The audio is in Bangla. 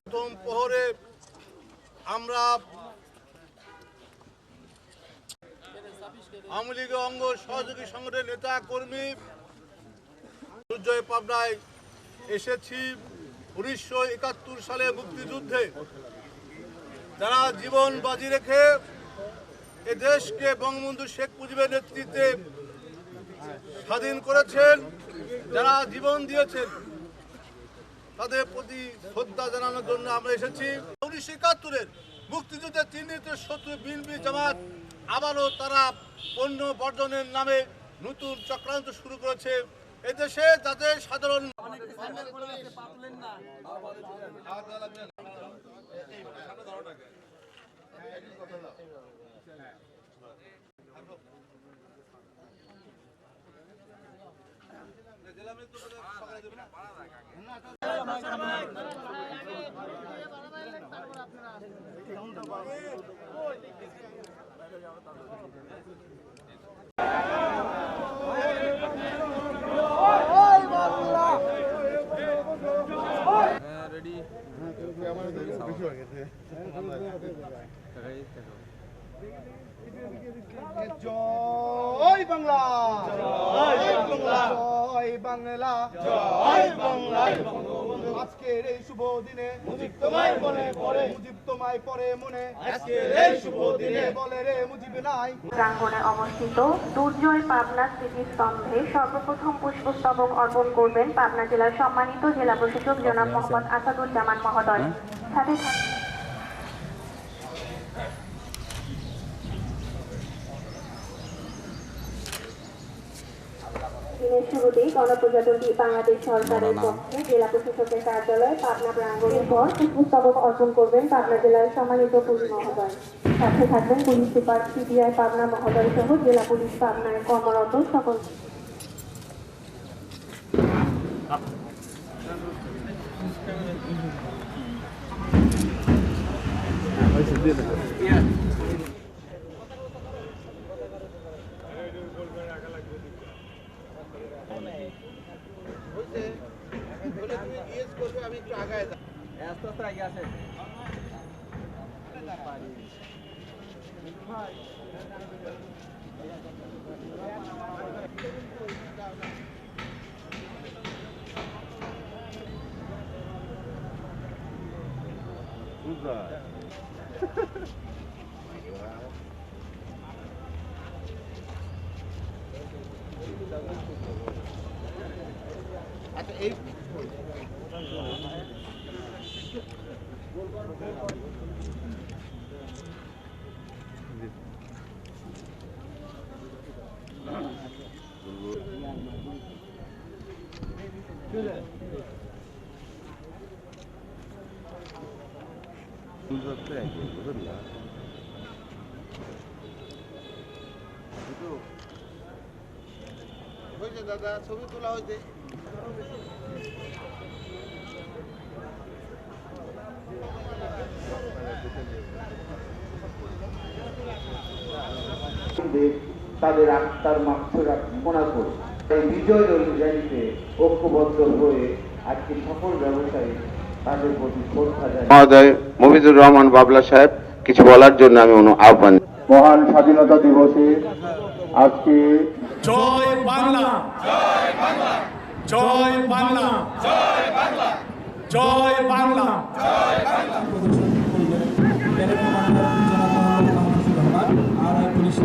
প্রথম প্রহরে আমরা আওয়ামী লীগের অঙ্গ সহযোগী সংগঠনের নেতা কর্মী দুর্জয় পাবনায় এসেছি উনিশশো একাত্তর সালে মুক্তিযুদ্ধে। যারা জীবন বাজি রেখে এ দেশকে বঙ্গবন্ধু শেখ মুজিবের নেতৃত্বে স্বাধীন করেছেন, যারা জীবন দিয়েছেন, তাদের প্রতি শ্রদ্ধা জানানোর জন্য আমরা এসেছি। উনিশশো একাত্তরের মুক্তিযুদ্ধের চিহ্নিত শত্রু বিএনপি জামাত আবারও তারা পণ্য বর্জনের নামে নতুন চক্রান্ত শুরু করেছে। এদেশে যাদের সাধারণ রেডি হ্যাঁ ক্যামেরা বেশি হয়ে গেছে জয় বাংলা। জয় বাংলা। জয় বাংলা। জয় বাংলা। আজকের এই শুভ দিনে মুজিব তোমায় মনে পড়ে মুজিব তোমায় পড়ে মনে। আজকের এই শুভ দিনে। বলে রে মুজিব নাই। প্রাঙ্গণে অবস্থিত দুর্জয় পাবনা স্মৃতিস্তম্ভে সর্বপ্রথম পুষ্পস্তবক অর্পণ করবেন পাবনা জেলার সম্মানিত জেলা প্রশাসক জনাব মোহাম্মদ আসাদুজ্জামান মহোদয়। সাথে দিনের শুরুতেই গণপ্রজাতন্ত্রী বাংলাদেশ সরকারের পক্ষে জেলা প্রশাসকের কার্যালয় পাবনা প্রাঙ্গণের পর পুষ্পস্তবক অর্পণ করবেন পাবনা জেলার সম্মানিত পুলিশ মহোদয়। সাথে থাকবেন পুলিশ সুপার সিপিআই পাবনা মহোদয় সহ জেলা পুলিশ পাবনায় কর্মরত সকল। করবে আমি একটু আগায় যাব আস্তে আস্তে আগে আসে Куда? আচ্ছা এই 문서들에게 그럽니다. 그래도 회사다다 소비 돌아오지. তাদের আত্মার মাত্রা কামনা করে এই বিজয় অনুযায়ীতে ঐক্যবদ্ধ হয়ে আজকে সকল ব্যবসায়ী তাদের প্রতি শ্রদ্ধা জানাই মহোদয় মফিজুর রহমান বাবলা সাহেব কিছু বলার জন্য আমি অনু- আহ্বান মহান স্বাধীনতা দিবসে আজকে জয় বাংলা। জয় বাংলা। জয় বাংলা। জয় বাংলা। জয় বাংলা। জনাব মোহাম্মদ আর পুলিশ